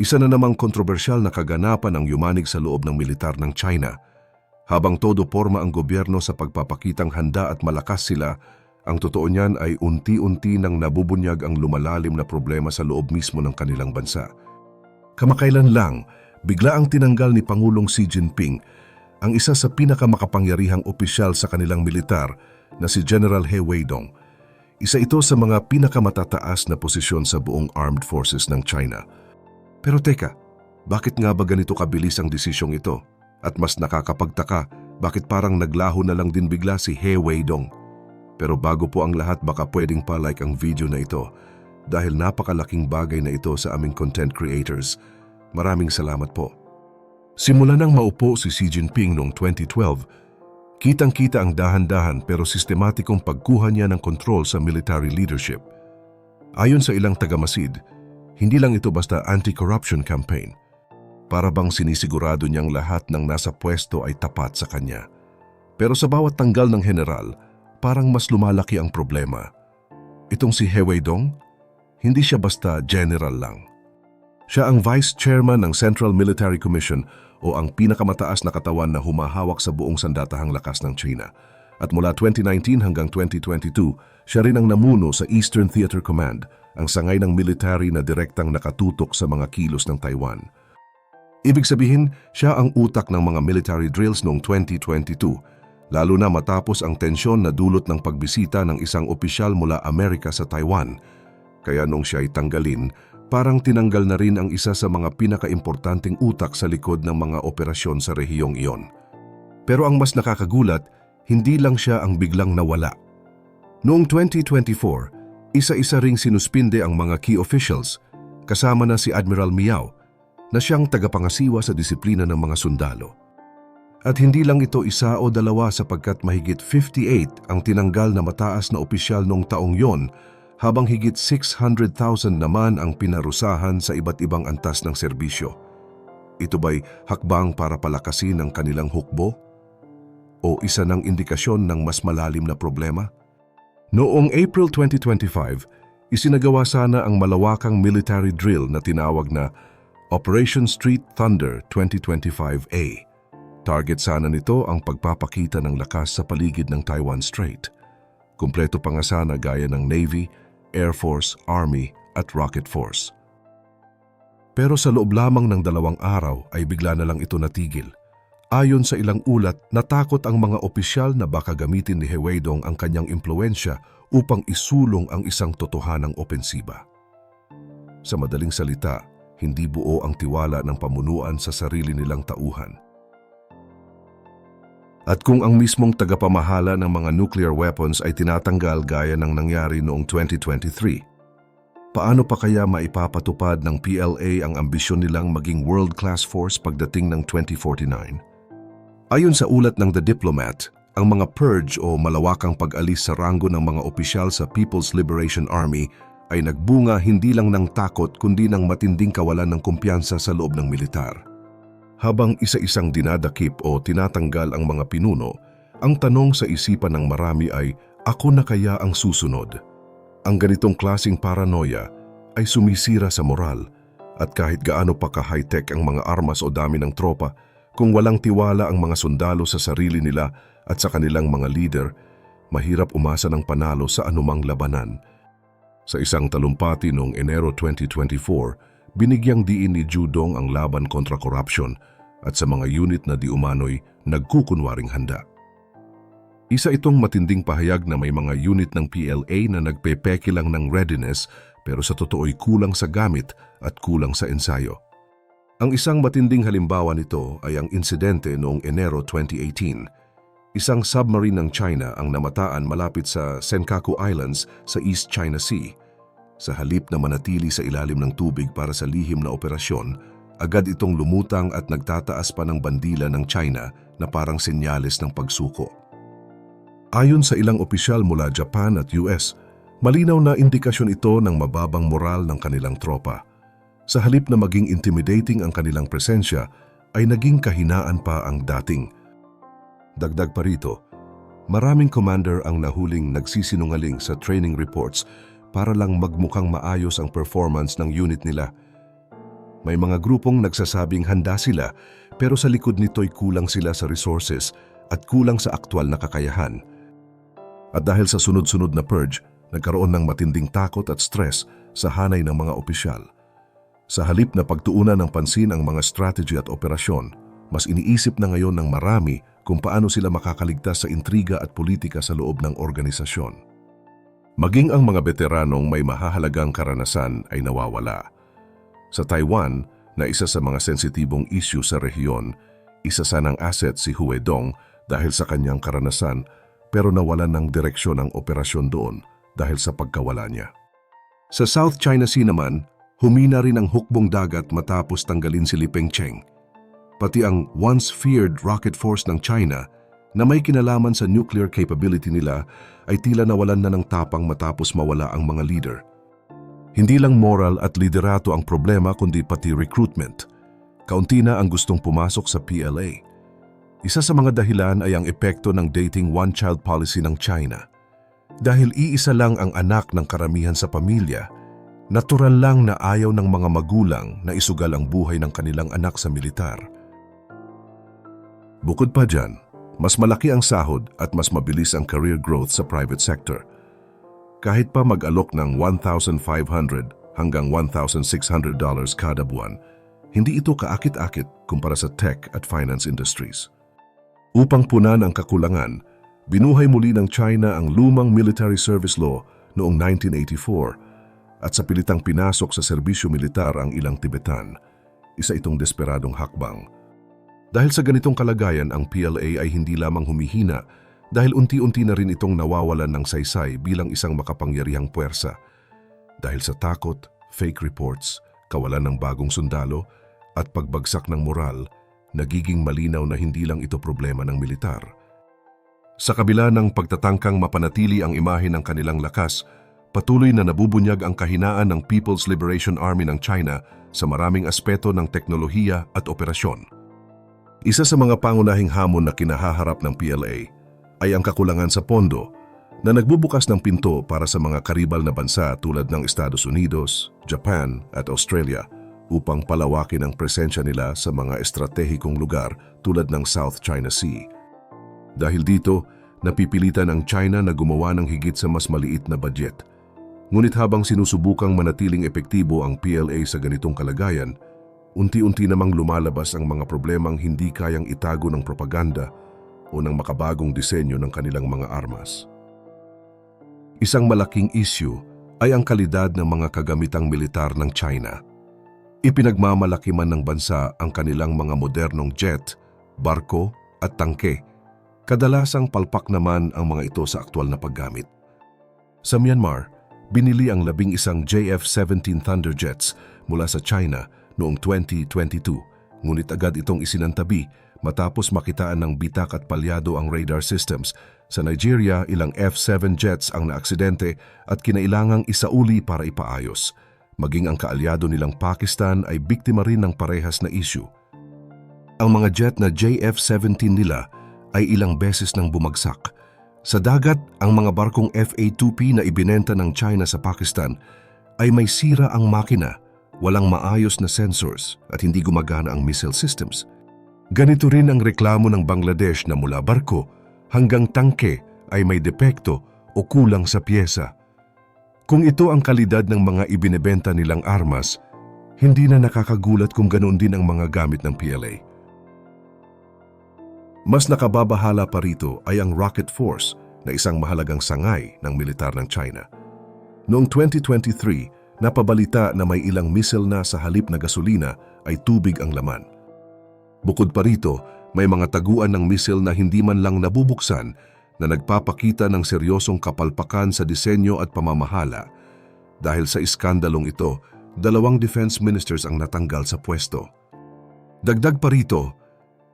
Isa na namang kontrobersyal na kaganapan ang yumanig sa loob ng militar ng China. Habang todo porma ang gobyerno sa pagpapakitang handa at malakas sila, ang totoo niyan ay unti-unti nang nabubunyag ang lumalalim na problema sa loob mismo ng kanilang bansa. Kamakailan lang, bigla ang tinanggal ni Pangulong Xi Jinping ang isa sa pinakamakapangyarihang opisyal sa kanilang militar na si General He Weidong. Isa ito sa mga pinakamatataas na posisyon sa buong armed forces ng China. Pero teka, bakit nga ba ganito kabilis ang desisyong ito? At mas nakakapagtaka, bakit parang naglaho na lang din bigla si He Weidong? Pero bago po ang lahat baka pwedeng pa-like ang video na ito dahil napakalaking bagay na ito sa aming content creators. Maraming salamat po. Simula nang maupo si Xi Jinping noong 2012, kitang-kita ang dahan-dahan pero sistematikong pagkuha niya ng kontrol sa military leadership. Ayon sa ilang tagamasid, hindi lang ito basta anti-corruption campaign. Para bang sinisigurado niyang lahat ng nasa pwesto ay tapat sa kanya. Pero sa bawat tanggal ng general, parang mas lumalaki ang problema. Itong si He Weidong, hindi siya basta general lang. Siya ang Vice Chairman ng Central Military Commission o ang pinakamataas na katawan na humahawak sa buong sandatahang lakas ng China. At mula 2019 hanggang 2022, siya rin ang namuno sa Eastern Theater Command, ang sangay ng military na direktang nakatutok sa mga kilos ng Taiwan. Ibig sabihin, siya ang utak ng mga military drills noong 2022, lalo na matapos ang tensyon na dulot ng pagbisita ng isang opisyal mula Amerika sa Taiwan. Kaya nung siya ay tanggalin, parang tinanggal na rin ang isa sa mga pinakaimportanteng utak sa likod ng mga operasyon sa rehiyong iyon. Pero ang mas nakakagulat, hindi lang siya ang biglang nawala. Noong 2024, isa-isa ring sinuspinde ang mga key officials, kasama na si Admiral Miao, na siyang tagapangasiwa sa disiplina ng mga sundalo. At hindi lang ito isa o dalawa sapagkat mahigit 58 ang tinanggal na mataas na opisyal noong taong yon habang higit 600,000 naman ang pinarusahan sa iba't ibang antas ng serbisyo. Ito ba'y hakbang para palakasin ang kanilang hukbo? O isa ng indikasyon ng mas malalim na problema? Noong April 2025, isinagawa sana ang malawakang military drill na tinawag na Operation Street Thunder 2025A. Target sana nito ang pagpapakita ng lakas sa paligid ng Taiwan Strait. Kumpleto pa nga sana gaya ng Navy, Air Force, Army at Rocket Force. Pero sa loob lamang ng dalawang araw ay bigla na lang ito natigil. Ayon sa ilang ulat, natakot ang mga opisyal na baka gamitin ni He Weidong ang kanyang impluensya upang isulong ang isang totohanang opensiba. Sa madaling salita, hindi buo ang tiwala ng pamunuan sa sarili nilang tauhan. At kung ang mismong tagapamahala ng mga nuclear weapons ay tinatanggal gaya ng nangyari noong 2023, paano pa kaya maipapatupad ng PLA ang ambisyon nilang maging world-class force pagdating ng 2049? Ayon sa ulat ng The Diplomat, ang mga purge o malawakang pag-alis sa ranggo ng mga opisyal sa People's Liberation Army ay nagbunga hindi lang ng takot kundi ng matinding kawalan ng kumpiyansa sa loob ng militar. Habang isa-isang dinadakip o tinatanggal ang mga pinuno, ang tanong sa isipan ng marami ay, ako na kaya ang susunod? Ang ganitong klasing paranoia ay sumisira sa moral at kahit gaano pa ka-high-tech ang mga armas o dami ng tropa, kung walang tiwala ang mga sundalo sa sarili nila at sa kanilang mga leader, mahirap umasa ng panalo sa anumang labanan. Sa isang talumpati noong Enero 2024, binigyang diin ni Judong ang laban kontra korupsyon at sa mga unit na di umano'y nagkukunwaring handa. Isa itong matinding pahayag na may mga unit ng PLA na nagpepeke lang ng readiness pero sa totoo'y kulang sa gamit at kulang sa ensayo. Ang isang matinding halimbawa nito ay ang insidente noong Enero 2018. Isang submarine ng China ang namataan malapit sa Senkaku Islands sa East China Sea. Sa halip na manatili sa ilalim ng tubig para sa lihim na operasyon, agad itong lumutang at nagtataas pa ng bandila ng China na parang senyales ng pagsuko. Ayon sa ilang opisyal mula Japan at US, malinaw na indikasyon ito ng mababang moral ng kanilang tropa. Sa halip na maging intimidating ang kanilang presensya, ay naging kahinaan pa ang dating. Dagdag pa rito, maraming commander ang nahuling nagsisinungaling sa training reports para lang magmukhang maayos ang performance ng unit nila. May mga grupong nagsasabing handa sila pero sa likod nito'y kulang sila sa resources at kulang sa aktwal na kakayahan. At dahil sa sunod-sunod na purge, nagkaroon ng matinding takot at stress sa hanay ng mga opisyal. Sa halip na pagtuunan ng pansin ang mga strategy at operasyon, mas iniisip na ngayon ng marami kung paano sila makakaligtas sa intriga at politika sa loob ng organisasyon. Maging ang mga veteranong may mahahalagang karanasan ay nawawala. Sa Taiwan, na isa sa mga sensitibong issue sa rehiyon, isa sanang asset si Hue Dong dahil sa kanyang karanasan pero nawalan ng direksyon ang operasyon doon dahil sa pagkawala niya. Sa South China Sea naman, humina rin ang hukbong dagat matapos tanggalin si Li Pengcheng. Pati ang once feared rocket force ng China na may kinalaman sa nuclear capability nila ay tila nawalan na ng tapang matapos mawala ang mga leader. Hindi lang moral at liderato ang problema kundi pati recruitment. Kaunti na ang gustong pumasok sa PLA. Isa sa mga dahilan ay ang epekto ng dating one-child policy ng China. Dahil iisa lang ang anak ng karamihan sa pamilya, natural lang na ayaw ng mga magulang na isugal ang buhay ng kanilang anak sa militar. Bukod pa dyan, mas malaki ang sahod at mas mabilis ang career growth sa private sector. Kahit pa mag-alok ng 1,500 hanggang 1,600 dollars kada buwan, hindi ito kaakit-akit kumpara sa tech at finance industries. Upang punan ang kakulangan, binuhay muli ng China ang lumang military service law noong 1984 at sa pilitang pinasok sa serbisyo militar ang ilang Tibetan. Isa itong desperadong hakbang. Dahil sa ganitong kalagayan, ang PLA ay hindi lamang humihina dahil unti-unti na rin itong nawawalan ng saysay bilang isang makapangyarihang puwersa. Dahil sa takot, fake reports, kawalan ng bagong sundalo, at pagbagsak ng moral, nagiging malinaw na hindi lang ito problema ng militar. Sa kabila ng pagtatangkang mapanatili ang imahe ng kanilang lakas, patuloy na nabubunyag ang kahinaan ng People's Liberation Army ng China sa maraming aspeto ng teknolohiya at operasyon. Isa sa mga pangunahing hamon na kinahaharap ng PLA ay ang kakulangan sa pondo na nagbubukas ng pinto para sa mga karibal na bansa tulad ng Estados Unidos, Japan at Australia upang palawakin ang presensya nila sa mga estratehikong lugar tulad ng South China Sea. Dahil dito, napipilitan ang China na gumawa ng higit sa mas maliit na budget. Ngunit habang sinusubukang manatiling epektibo ang PLA sa ganitong kalagayan, unti-unti namang lumalabas ang mga problemang hindi kayang itago ng propaganda o ng makabagong disenyo ng kanilang mga armas. Isang malaking issue ay ang kalidad ng mga kagamitang militar ng China. Ipinagmamalaki man ng bansa ang kanilang mga modernong jet, barko at tangke. Kadalasang palpak naman ang mga ito sa aktwal na paggamit. Sa Myanmar, binili ang labing isang JF-17 Thunderjets mula sa China noong 2022, ngunit agad itong isinantabi matapos makitaan ng bitak at palyado ang radar systems. Sa Nigeria, ilang F-7 jets ang naaksidente at kinailangang isauli para ipaayos. Maging ang kaalyado nilang Pakistan ay biktima rin ng parehas na issue. Ang mga jet na JF-17 nila ay ilang beses nang bumagsak. Sa dagat, ang mga barkong FA-2P na ibinenta ng China sa Pakistan ay may sira ang makina, walang maayos na sensors at hindi gumagana ang missile systems. Ganito rin ang reklamo ng Bangladesh na mula barko hanggang tangke ay may depekto o kulang sa pyesa. Kung ito ang kalidad ng mga ibinebenta nilang armas, hindi na nakakagulat kung ganoon din ang mga gamit ng PLA. Mas nakababahala pa rito ay ang Rocket Force na isang mahalagang sangay ng militar ng China. Noong 2023, napabalita na may ilang missile na sa halip na gasolina ay tubig ang laman. Bukod pa rito, may mga taguan ng missile na hindi man lang nabubuksan na nagpapakita ng seryosong kapalpakan sa disenyo at pamamahala. Dahil sa iskandalong ito, dalawang defense ministers ang natanggal sa pwesto. Dagdag pa rito,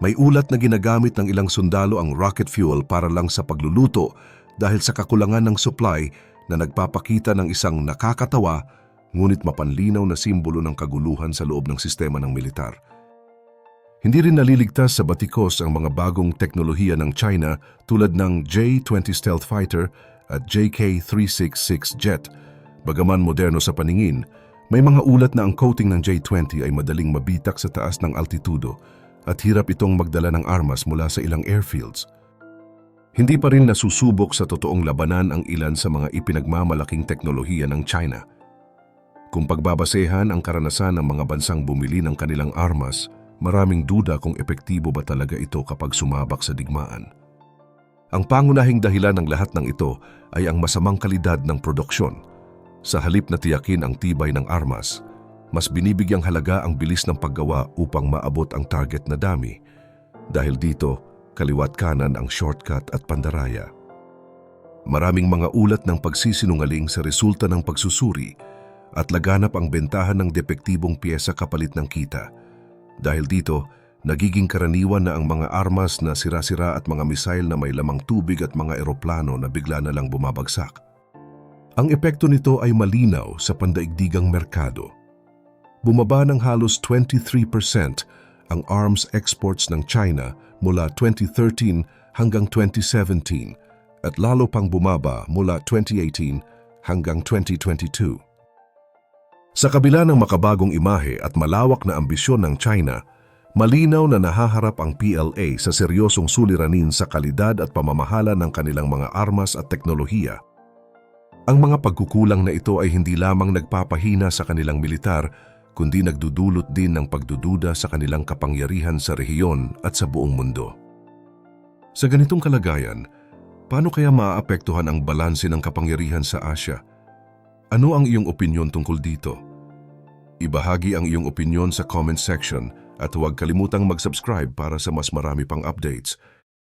may ulat na ginagamit ng ilang sundalo ang rocket fuel para lang sa pagluluto dahil sa kakulangan ng supply na nagpapakita ng isang nakakatawa ngunit mapanlinaw na simbolo ng kaguluhan sa loob ng sistema ng militar. Hindi rin naliligtas sa batikos ang mga bagong teknolohiya ng China tulad ng J-20 stealth fighter at JK-366 jet. Bagaman moderno sa paningin, May mga ulat na ang coating ng J-20 ay madaling mabitak sa taas ng altitudo at hirap itong magdala ng armas mula sa ilang airfields. Hindi pa rin nasusubok sa totoong labanan ang ilan sa mga ipinagmamalaking teknolohiya ng China. Kung pagbabasehan ang karanasan ng mga bansang bumili ng kanilang armas, maraming duda kung epektibo ba talaga ito kapag sumabak sa digmaan. Ang pangunahing dahilan ng lahat ng ito ay ang masamang kalidad ng produksyon. Sa halip na tiyakin ang tibay ng armas, mas binibigyang halaga ang bilis ng paggawa upang maabot ang target na dami. Dahil dito, kaliwat kanan ang shortcut at pandaraya. Maraming mga ulat ng pagsisinungaling sa resulta ng pagsusuri at laganap ang bentahan ng depektibong pyesa kapalit ng kita. Dahil dito, nagiging karaniwan na ang mga armas na sira-sira at mga misail na may lamang tubig at mga eroplano na bigla na lang bumabagsak. Ang epekto nito ay malinaw sa pandaigdigang merkado. Bumaba ng halos 23% ang arms exports ng China mula 2013 hanggang 2017 at lalo pang bumaba mula 2018 hanggang 2022. Sa kabila ng makabagong imahe at malawak na ambisyon ng China, malinaw na nahaharap ang PLA sa seryosong suliranin sa kalidad at pamamahala ng kanilang mga armas at teknolohiya. Ang mga pagkukulang na ito ay hindi lamang nagpapahina sa kanilang militar, kundi nagdudulot din ng pagdududa sa kanilang kapangyarihan sa rehiyon at sa buong mundo. Sa ganitong kalagayan, paano kaya maaapektuhan ang balanse ng kapangyarihan sa Asya? Ano ang iyong opinyon tungkol dito? Ibahagi ang iyong opinyon sa comment section at huwag kalimutang mag-subscribe para sa mas marami pang updates.